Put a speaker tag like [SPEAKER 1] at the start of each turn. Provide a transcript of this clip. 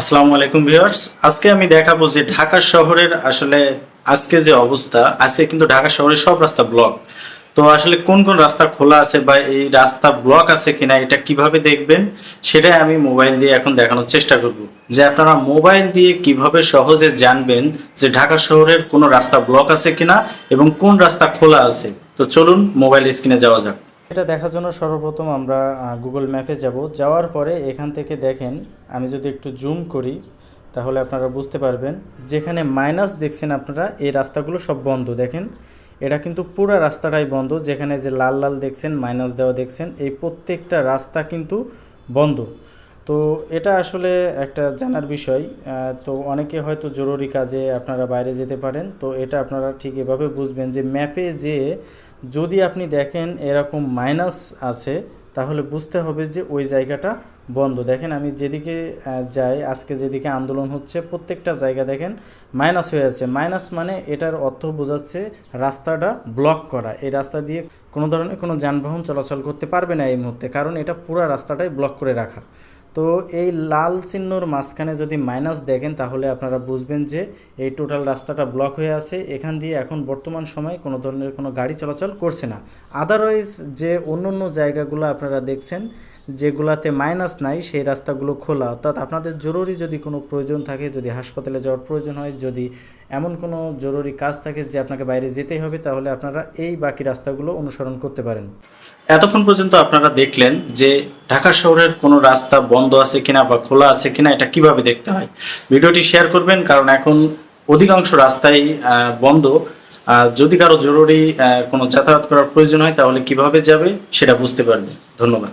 [SPEAKER 1] আসসালামু আলাইকুম ভিউয়ার্স। আজকে আমি দেখাবো যে ঢাকা শহরের আসলে আজকে যে অবস্থা, আজকে কিন্তু ঢাকা শহরের সব রাস্তা ব্লক তো আসলে কোন কোন রাস্তা খোলা আছে বা এই রাস্তা ব্লক আছে কিনা, এটা কীভাবে দেখবেন, সেটাই আমি মোবাইল দিয়ে এখন দেখানোর চেষ্টা করব। যে আপনারা মোবাইল দিয়ে কীভাবে সহজে জানবেন যে ঢাকা শহরের কোনো রাস্তা ব্লক আছে কিনা এবং কোন রাস্তা খোলা আছে। তো চলুন মোবাইল স্ক্রিনে যাওয়া যাক। এটা দেখার জন্য সর্বপ্রথম আমরা গুগল ম্যাপে যাব। যাওয়ার পরে এখান থেকে দেখেন, আমি যদি একটু জুম করি, তাহলে আপনারা বুঝতে পারবেন, যেখানে মাইনাস দেখছেন আপনারা, এই রাস্তাগুলো সব বন্ধ। দেখেন, এটা কিন্তু পুরো রাস্তাটাই বন্ধ। যেখানে যে লাল লাল দেখছেন মাইনাস দেওয়া দেখছেন, এই প্রত্যেকটা রাস্তা কিন্তু বন্ধ। তো এটা আসলে একটা জানার বিষয়। তো অনেকে হয়তো জরুরি কাজে আপনারা বাইরে যেতে পারেন। তো এটা আপনারা ঠিক এভাবে বুঝবেন যে ম্যাপে যে যদি আপনি দেখেন এরকম মাইনাস আছে, তাহলে বুঝতে হবে যে ওই জায়গাটা বন্ধ। দেখেন আমি যেদিকে যাই, আজকে যেদিকে আন্দোলন হচ্ছে, প্রত্যেকটা জায়গা দেখেন মাইনাস হয়ে আছে। মাইনাস মানে এটার অর্থ বোঝাচ্ছে রাস্তাটা ব্লক করা। এই রাস্তা দিয়ে কোনো ধরনের কোনো যানবাহন চলাচল করতে পারবে না এই মুহূর্তে। কারণ এটা পুরো রাস্তাটাই ব্লক করে রাখা। তো এই লাল চিহ্নর মাঝখানে যদি মাইনাস দেখেন, তাহলে আপনারা বুঝবেন যে এই টোটাল রাস্তাটা ব্লক হয়ে আছে। এখান দিয়ে এখন বর্তমান সময়ে কোনো ধরনের কোনো গাড়ি চলাচল করছে না। আদারওয়াইজ যে অন্য অন্য জায়গাগুলো আপনারা দেখছেন যেগুলাতে মাইনাস নাই, সেই রাস্তাগুলো খোলা। অর্থাৎ আপনাদের জরুরি যদি কোনো প্রয়োজন থাকে, যদি হাসপাতালে যাওয়ার প্রয়োজন হয়, যদি এমন কোনো জরুরি কাজ থাকে যে আপনাকে বাইরে যেতেই হবে, তাহলে আপনারা এই বাকি রাস্তাগুলো অনুসরণ করতে পারেন। এতক্ষণ পর্যন্ত আপনারা দেখলেন যে ঢাকা শহরের কোনো রাস্তা বন্ধ আছে কিনা বা খোলা আছে কিনা, এটা কীভাবে দেখতে হয়। ভিডিওটি শেয়ার করবেন, কারণ এখন অধিকাংশ রাস্তাই বন্ধ। যদি কারও জরুরি কোনো যাতায়াত করার প্রয়োজন হয়, তাহলে কীভাবে যাবে, সেটা বুঝতে পারবে ধন্যবাদ।